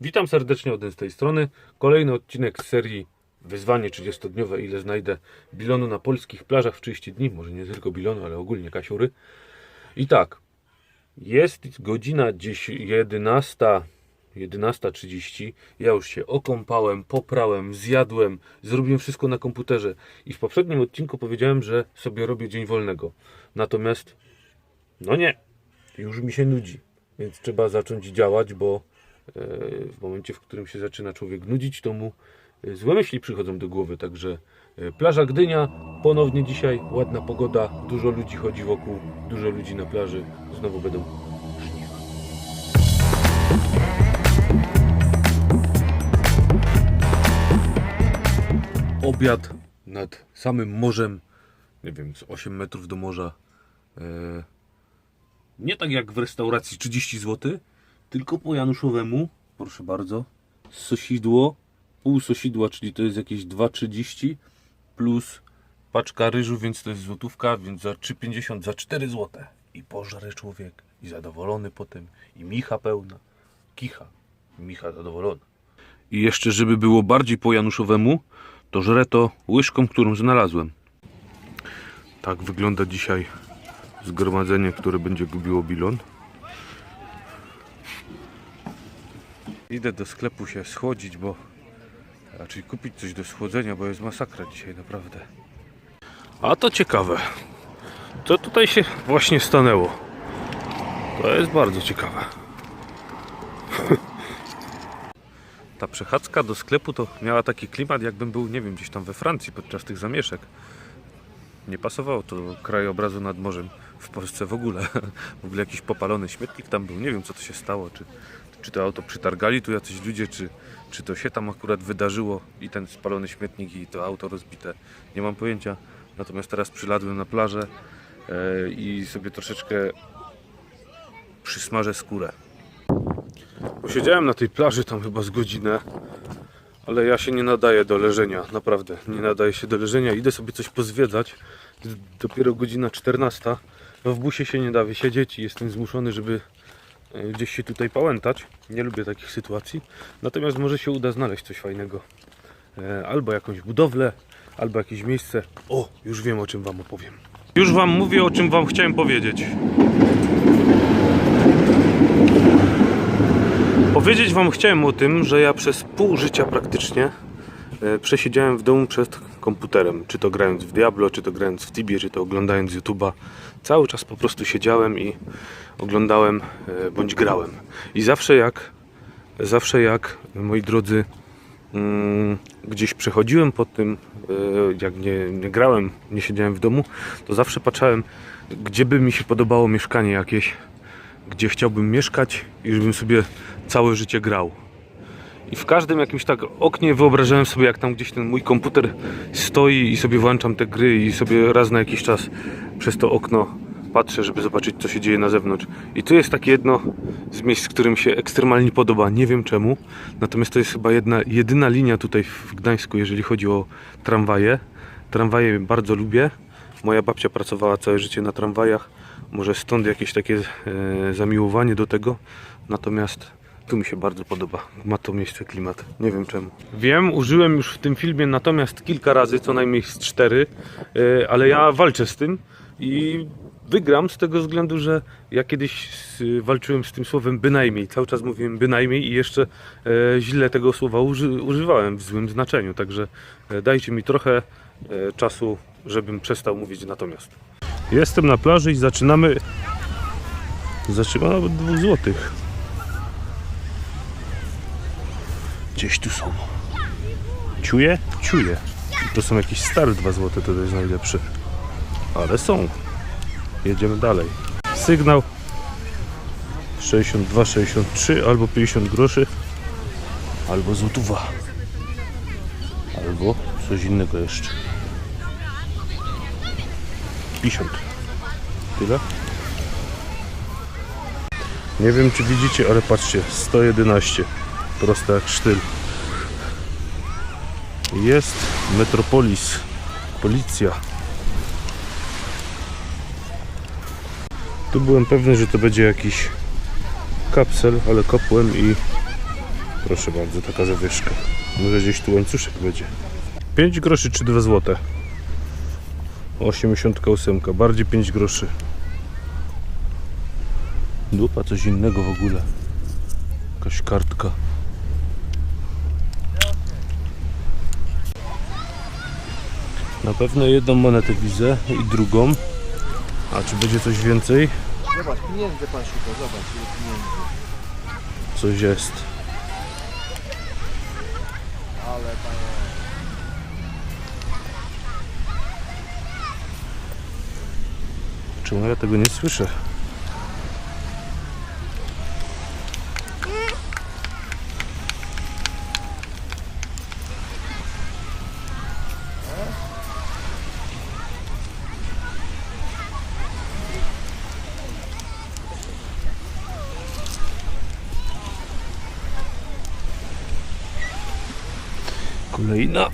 Witam serdecznie od z tej strony. Kolejny odcinek z serii Wyzwanie 30-dniowe, ile znajdę bilonu na polskich plażach w 30 dni. Może nie tylko bilonu, ale ogólnie kasiury. I tak, jest godzina gdzieś 11, 11.30. Ja już się okąpałem, poprałem, zjadłem, zrobiłem wszystko na komputerze. I w poprzednim odcinku powiedziałem, że sobie robię dzień wolnego. Natomiast, no nie, już mi się nudzi. Więc trzeba zacząć działać, bo w momencie, w którym się zaczyna człowiek nudzić, to mu e, złe myśli przychodzą do głowy. Także e, plaża Gdynia, ponownie dzisiaj ładna pogoda, dużo ludzi chodzi wokół, dużo ludzi na plaży, znowu będą. Obiad nad samym morzem, nie wiem, z 8 metrów do morza. E, nie tak jak w restauracji 30 zł, tylko po Januszowemu, proszę bardzo, sosidło, pół sosidła, czyli to jest jakieś 2,30 plus paczka ryżu, więc to jest złotówka, więc za 3,50 za 4 zł. I pożre człowiek, i zadowolony potem, i micha pełna, kicha, micha zadowolona. I jeszcze, żeby było bardziej po Januszowemu, to żrę to łyżką, którą znalazłem. Tak wygląda dzisiaj zgromadzenie, które będzie gubiło bilon. Idę do sklepu się schłodzić, bo raczej kupić coś do schłodzenia, bo jest masakra dzisiaj naprawdę. A to ciekawe. Co tutaj się właśnie stanęło? To jest bardzo ciekawe. Ta przechadzka do sklepu to miała taki klimat, jakbym był, nie wiem, gdzieś tam we Francji podczas tych zamieszek nie pasowało to do krajobrazu nad morzem w Polsce w ogóle. W ogóle jakiś popalony śmietnik tam był. Nie wiem co to się stało. Czy, czy to auto przytargali tu jacyś ludzie, czy, czy to się tam akurat wydarzyło i ten spalony śmietnik i to auto rozbite. Nie mam pojęcia. Natomiast teraz przyladłem na plażę e, i sobie troszeczkę przysmażę skórę. Posiedziałem na tej plaży tam chyba z godzinę. Ale ja się nie nadaję do leżenia, naprawdę. Nie nadaję się do leżenia. Idę sobie coś pozwiedzać. Dopiero godzina 14. No w busie się nie da wysiedzieć i jestem zmuszony, żeby gdzieś się tutaj pałętać. Nie lubię takich sytuacji. Natomiast może się uda znaleźć coś fajnego. E, Albo jakąś budowlę, albo jakieś miejsce. O, już wiem o czym Wam opowiem. Już Wam mówię o czym Wam chciałem powiedzieć. Powiedzieć Wam chciałem o tym, że ja przez pół życia praktycznie e, przesiedziałem w domu przed komputerem. Czy to grając w Diablo, czy to grając w Tibie, czy to oglądając YouTube'a. Cały czas po prostu siedziałem i oglądałem e, bądź grałem. I zawsze jak, zawsze jak, moi drodzy, mm, gdzieś przechodziłem po tym, e, jak nie, nie grałem, nie siedziałem w domu, to zawsze patrzałem, gdzie by mi się podobało mieszkanie jakieś gdzie chciałbym mieszkać i żebym sobie całe życie grał. I w każdym jakimś tak oknie wyobrażałem sobie, jak tam gdzieś ten mój komputer stoi i sobie włączam te gry i sobie raz na jakiś czas przez to okno patrzę, żeby zobaczyć, co się dzieje na zewnątrz. I tu jest takie jedno z miejsc, którym się ekstremalnie podoba. Nie wiem czemu. Natomiast to jest chyba jedna, jedyna linia tutaj w Gdańsku, jeżeli chodzi o tramwaje. Tramwaje bardzo lubię. Moja babcia pracowała całe życie na tramwajach. Może stąd jakieś takie e, zamiłowanie do tego. Natomiast tu mi się bardzo podoba. Ma to miejsce klimat. Nie wiem czemu. Wiem, użyłem już w tym filmie natomiast kilka razy, co najmniej z cztery, e, ale ja walczę z tym i wygram z tego względu, że ja kiedyś walczyłem z tym słowem bynajmniej. Cały czas mówiłem bynajmniej i jeszcze e, źle tego słowa uży, używałem w złym znaczeniu. Także e, dajcie mi trochę czasu, żebym przestał mówić natomiast. Jestem na plaży i zaczynamy. Zaczynamy nawet dwóch złotych. Gdzieś tu są. Ciuje? Ciuje. To są jakieś stare 2 złote, to jest najlepsze. Ale są. Jedziemy dalej. Sygnał 62, 63 albo 50 groszy. Albo złotówa. Albo coś innego jeszcze. 50. Tyle? Nie wiem czy widzicie, ale patrzcie, 111. Proste jak sztyl. Jest Metropolis. Policja. Tu byłem pewny, że to będzie jakiś kapsel, ale kopłem i Proszę bardzo, taka zawieszka. Może gdzieś tu łańcuszek będzie. 5 groszy czy 2 złote? 88, bardziej 5 groszy. Dupa, coś innego w ogóle. Jakaś kartka. Na pewno jedną monetę widzę i drugą. A czy będzie coś więcej? Zobacz, pieniędzy pan szuka, zobacz, ile pieniędzy. Coś jest. Ale panie... Czemu ja tego nie słyszę? Kolejna.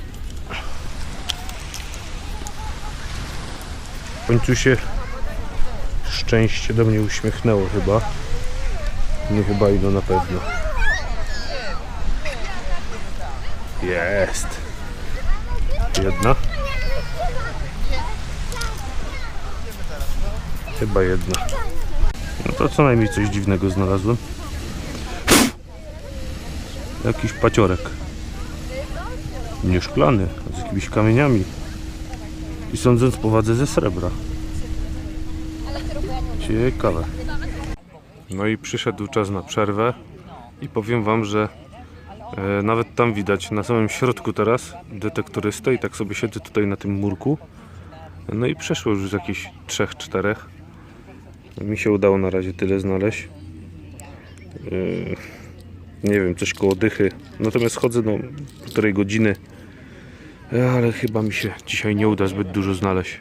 W końcu się szczęście do mnie uśmiechnęło chyba. Nie chyba i no na pewno. Jest. Jedna. Chyba jedna. No to co najmniej coś dziwnego znalazłem. Jakiś paciorek. Nie szklany, z jakimiś kamieniami. I sądząc po wadze ze srebra. Ciekawe. No i przyszedł czas na przerwę i powiem Wam, że e, nawet tam widać na samym środku teraz detektorystę i tak sobie siedzę tutaj na tym murku. No i przeszło już jakieś trzech, czterech. Mi się udało na razie tyle znaleźć. E, nie wiem, coś koło dychy. Natomiast chodzę no półtorej godziny. E, Ale chyba mi się dzisiaj nie uda zbyt dużo znaleźć.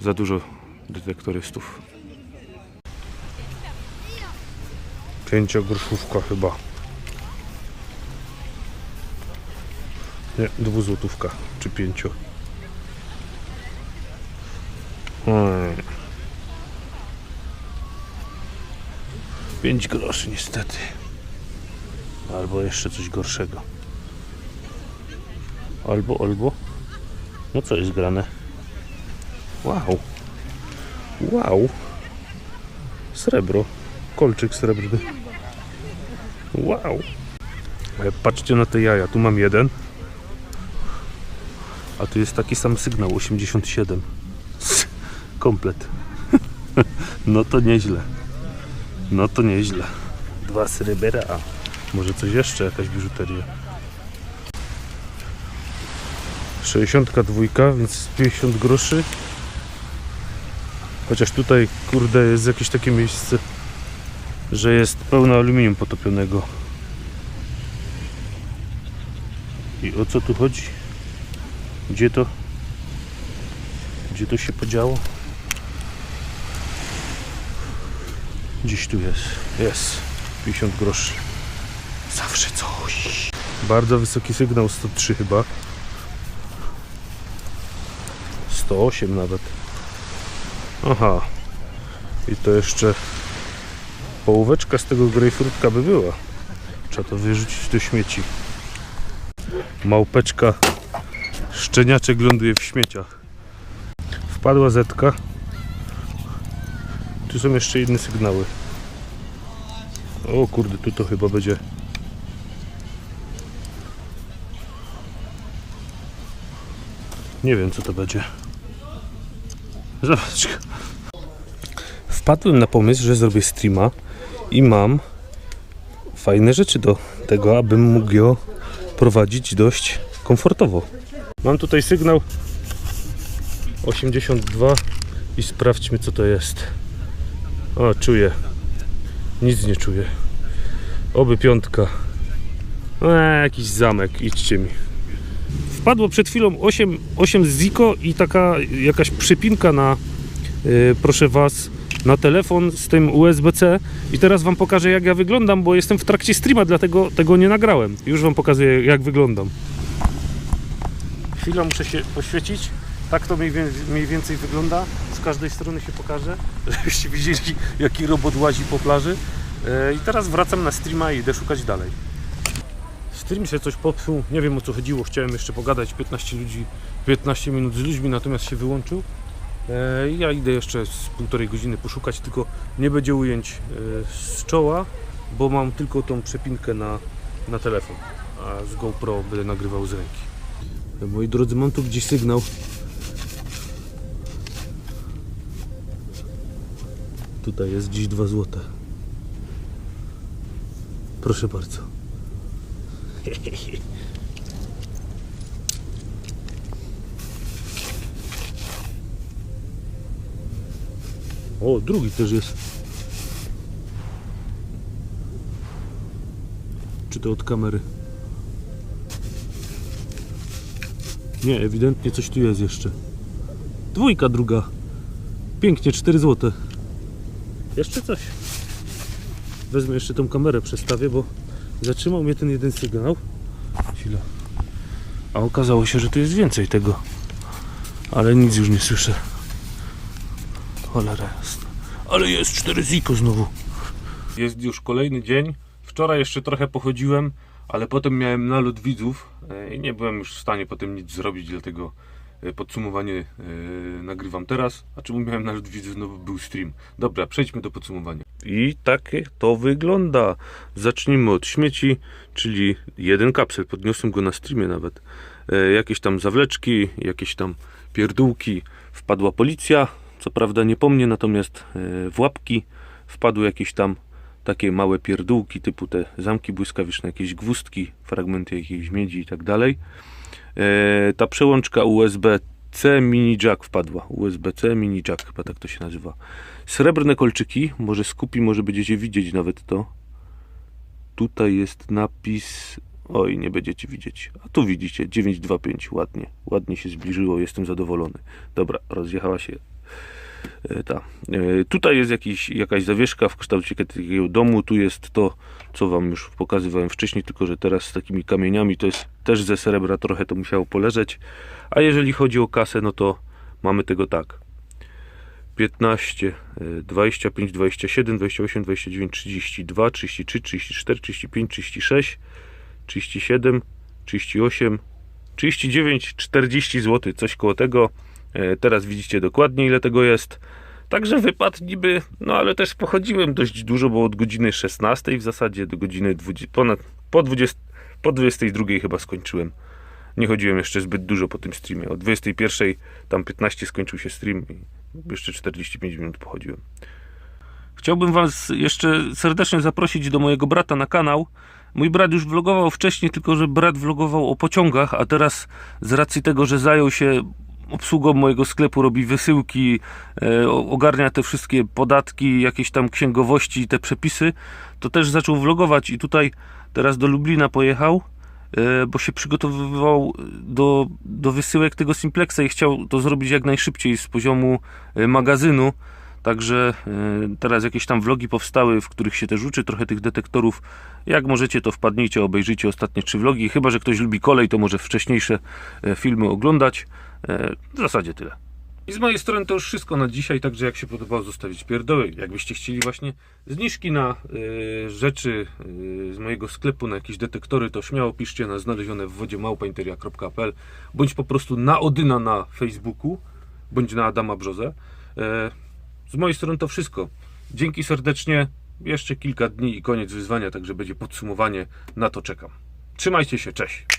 Za dużo detektorystów. Pięciogroszówka chyba. Nie, dwuzłotówka. Czy pięcio. Hmm. Pięć groszy niestety. Albo jeszcze coś gorszego. Albo, albo. No co jest grane? Wow. Wow. Srebro. Kolczyk srebrny. Wow. E, Patrzcie na te jaja. Tu mam jeden. A tu jest taki sam sygnał 87. Komplet. No to nieźle. No to nieźle. Dwa srebra. Może coś jeszcze, jakaś biżuteria. 62, więc 50 groszy. Chociaż tutaj, kurde, jest jakieś takie miejsce, że jest pełno aluminium potopionego. I o co tu chodzi? Gdzie to? Gdzie to się podziało? Gdzieś tu jest. Jest. 50 groszy. Zawsze coś. Bardzo wysoki sygnał, 103 chyba. 108 nawet. Aha. I to jeszcze połóweczka z tego grejpfrutka by była. Trzeba to wyrzucić do śmieci. Małpeczka szczeniaczek ląduje w śmieciach. Wpadła zetka. Tu są jeszcze inne sygnały. O kurde, tu to chyba będzie. Nie wiem co to będzie. Zobacz. Wpadłem na pomysł, że zrobię streama i mam fajne rzeczy do tego, abym mógł go prowadzić dość komfortowo. Mam tutaj sygnał 82 i sprawdźmy co to jest. O, czuję. Nic nie czuję. Oby piątka. Eee, jakiś zamek, idźcie mi. Wpadło przed chwilą 8, 8 Ziko i taka jakaś przypinka na, yy, proszę Was, na telefon z tym USB-C. I teraz Wam pokażę jak ja wyglądam, bo jestem w trakcie streama, dlatego tego nie nagrałem. Już Wam pokazuję jak wyglądam. Chwilę muszę się poświecić. Tak to mniej, więcej wygląda. Z każdej strony się pokażę, żebyście widzieli jaki robot łazi po plaży. E, I teraz wracam na streama i idę szukać dalej. Stream się coś popsuł, nie wiem o co chodziło, chciałem jeszcze pogadać 15 ludzi, 15 minut z ludźmi, natomiast się wyłączył. E, ja idę jeszcze z półtorej godziny poszukać, tylko nie będzie ujęć e, z czoła, bo mam tylko tą przepinkę na, na telefon, a z GoPro będę nagrywał z ręki. Moi drodzy, mam tu gdzieś sygnał. Tutaj jest dziś 2 złote. Proszę bardzo. O, drugi też jest. Czy to od kamery? Nie, ewidentnie coś tu jest jeszcze. Dwójka druga. Pięknie, 4 złote. Jeszcze coś. Wezmę jeszcze tą kamerę, przestawię, bo zatrzymał mnie ten jeden sygnał. Chwila. A okazało się, że tu jest więcej tego. Ale nic już nie słyszę. Cholera jasna. Ale jest 4 ziko znowu. Jest już kolejny dzień. Wczoraj jeszcze trochę pochodziłem, ale potem miałem nalot widzów e, i nie byłem już w stanie potem nic zrobić, dlatego podsumowanie e, nagrywam teraz. A czemu miałem nalot widzów? No bo był stream. Dobra, przejdźmy do podsumowania. I takie to wygląda. Zacznijmy od śmieci, czyli jeden kapsel. Podniosłem go na streamie nawet. E, jakieś tam zawleczki, jakieś tam pierdółki. Wpadła policja, co prawda nie po mnie, natomiast e, w łapki wpadły jakieś tam takie małe pierdółki, typu te zamki błyskawiczne, jakieś gwózdki, fragmenty jakiejś miedzi i tak dalej. E, ta przełączka USB-C mini jack wpadła. USB-C mini jack, chyba tak to się nazywa. Srebrne kolczyki, może skupi, może będziecie widzieć nawet to. Tutaj jest napis. Oj, nie będziecie widzieć. A tu widzicie 925, ładnie. Ładnie się zbliżyło, jestem zadowolony. Dobra, rozjechała się ta. E, Tutaj jest jakiś, jakaś zawieszka w kształcie takiego domu. Tu jest to, co Wam już pokazywałem wcześniej, tylko że teraz z takimi kamieniami to jest też ze srebra, trochę to musiało poleżeć. A jeżeli chodzi o kasę, no to mamy tego tak. 15, e, 25, 27, 28, 29, 32, 33, 34, 35, 36, 37, 38, 39, 40 zł, coś koło tego. E, Teraz widzicie dokładnie ile tego jest. Także wypadł niby, no ale też pochodziłem dość dużo, bo od godziny 16 w zasadzie do godziny 20, ponad, po, 20, po 22 chyba skończyłem. Nie chodziłem jeszcze zbyt dużo po tym streamie. O 21 tam 15 skończył się stream i jeszcze 45 minut pochodziłem. Chciałbym Was jeszcze serdecznie zaprosić do mojego brata na kanał. Mój brat już vlogował wcześniej, tylko że brat vlogował o pociągach, a teraz z racji tego, że zajął się obsługą mojego sklepu, robi wysyłki, e, ogarnia te wszystkie podatki, jakieś tam księgowości i te przepisy, to też zaczął vlogować i tutaj teraz do Lublina pojechał, e, bo się przygotowywał do, do wysyłek tego Simplexa i chciał to zrobić jak najszybciej z poziomu e, magazynu. Także e, teraz jakieś tam vlogi powstały, w których się też uczy trochę tych detektorów. Jak możecie, to wpadnijcie, obejrzyjcie ostatnie trzy vlogi. Chyba, że ktoś lubi kolej, to może wcześniejsze e, filmy oglądać. E, W zasadzie tyle. I z mojej strony to już wszystko na dzisiaj, także jak się podobało zostawić pierdoły, jakbyście chcieli właśnie zniżki na e, rzeczy e, z mojego sklepu, na jakieś detektory, to śmiało piszcie na znalezione w wodzie małpainteria.pl bądź po prostu na Odyna na Facebooku, bądź na Adama Brzozę. E, Z mojej strony to wszystko. Dzięki serdecznie. Jeszcze kilka dni i koniec wyzwania, także będzie podsumowanie. Na to czekam. Trzymajcie się, cześć.